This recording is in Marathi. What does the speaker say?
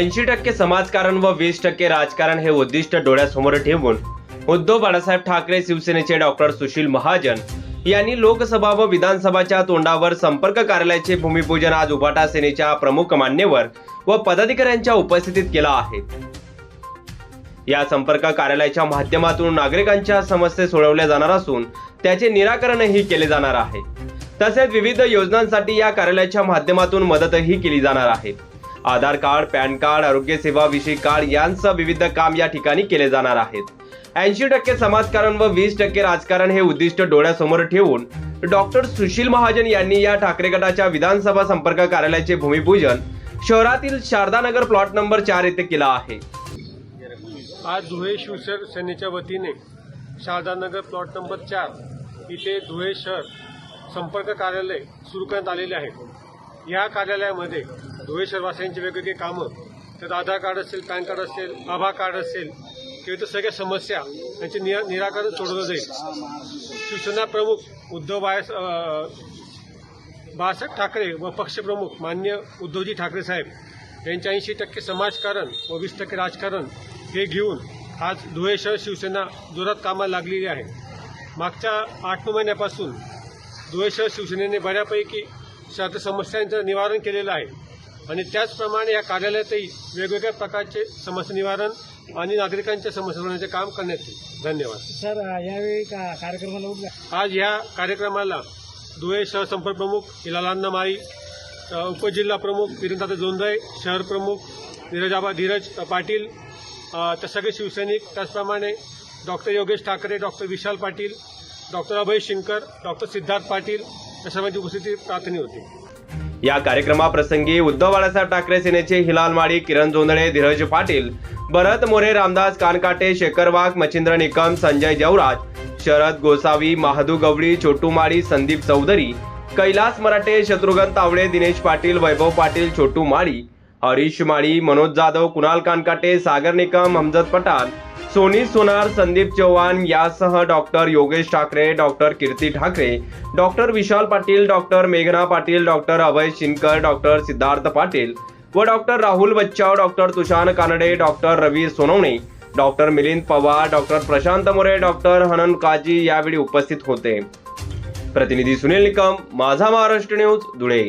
ऐंशी टक्के समाजकारण व वीस टक्के राजकारण हे उद्दिष्ट डोळ्यासमोर ठेवून उद्धव बाळासाहेब ठाकरे शिवसेनेचे डॉक्टर सुशील महाजन यांनी लोकसभा व विधानसभाच्या तोंडावर संपर्क कार्यालयाचे भूमिपूजन आज उभाटा सेनेच्या प्रमुख मान्यवर व पदाधिकाऱ्यांच्या उपस्थितीत केला आहे. या संपर्क कार्यालयाच्या माध्यमातून नागरिकांच्या समस्या सोडवल्या जाणार असून त्याचे निराकरणही केले जाणार आहे. तसेच विविध योजनांसाठी या कार्यालयाच्या माध्यमातून मदतही केली जाणार आहे. आधार कार्ड पॅन कार्ड आरोग्य सेवा विषयी कार्ड यांसह विविध काम या ठिकाणी केले जाणार आहेत. ऐंशी टक्के समाजकारण व वीस टक्के राजकारण हे उद्दिष्ट डोळ्यासमोर ठेवून डॉक्टर सुशील महाजन यांनी या ठाकरे गटाच्या विधानसभा संपर्क कार्यालयाचे भूमिपूजन शहरातील शारदानगर प्लॉट नंबर चार येथे केला आहे. आज धुळे शिवसर सेनेच्या वतीने शारदानगर प्लॉट नंबर चार इथे धुळे शहर संपर्क कार्यालय सुरू करण्यात आलेले आहे. या कार्यालयामध्ये धुळे शहरवासियांची वेगवेगळी कामं त्यात आधार कार्ड असेल पॅन कार्ड असेल आभा कार्ड असेल किंवा इतर सगळ्या समस्या यांचे निरा निराकरण सोडवलं जाईल. शिवसेना प्रमुख उद्धव बाळा बाळासाहेब ठाकरे व पक्षप्रमुख मान्य उद्धवजी ठाकरे साहेब यांचे ऐंशी टक्के समाजकारण व वीस टक्के राजकारण हे घेऊन आज धुळे शहर शिवसेना जोरात कामाला लागलेली आहे. मागच्या आठ नऊ महिन्यापासून धुळे शहर शिवसेनेने बऱ्यापैकी शहरातील समस्यांचं निवारण केलेलं आहे. आणि त्याचप्रमाणे या कार्यालयातही वेगवेगळ्या प्रकारचे समस्या निवारण आणि नागरिकांच्या समस्या सोडवण्याचे काम करण्यात येईल. धन्यवाद. सर यावेळी का कार्यक्रमाला उद्या आज ह्या कार्यक्रमाला धुळे शहर संपर्क प्रमुख हिलालांना माळी अ, उपजिल्हा प्रमुख विरेंद्रदादा जोंधळे शहर प्रमुख धीरज आबा धीरज पाटील अ, त्या सगळे शिवसैनिक त्याचप्रमाणे doctor Yogesh Thackeray doctor Vishal Patil doctor Abhay Shinkar doctor Siddharth Patil या सर्वांची उपस्थिती प्रार्थनीय होती. या कार्यक्रमाप्रसंगी उद्धव बाळासाहेब ठाकरे सेनेचे हिलाल माळी किरण जोंधळे धीरज पाटील भरत मोरे रामदास कानकाटे शेखर वाघ मच्छिंद्र निकम संजय जवराज शरद गोसावी महादू गवळी छोटू माळी संदीप चौधरी कैलास मराठे शत्रुघ्न तावडे दिनेश पाटील वैभव पाटील छोटू माळी हरीश माळी मनोज जाधव कुणाल कानकाटे सागर निकम हमजद पठाण सोनी सोनार संदीप चव्हाण यासह doctor Yogesh Thackeray doctor Kirti Thackeray doctor Vishal Patil doctor मेघना पाटील डॉक्टर अभय शिनकर डॉक्टर सिद्धार्थ पाटील व doctor Rahul Bachchav doctor Tushar Kanade doctor Ravi Sonawane doctor Milind Pawar doctor Prashant More doctor Hanan Kazi यावेळी उपस्थित होते. प्रतिनिधी सुनील निकम माझा महाराष्ट्र न्यूज धुळे.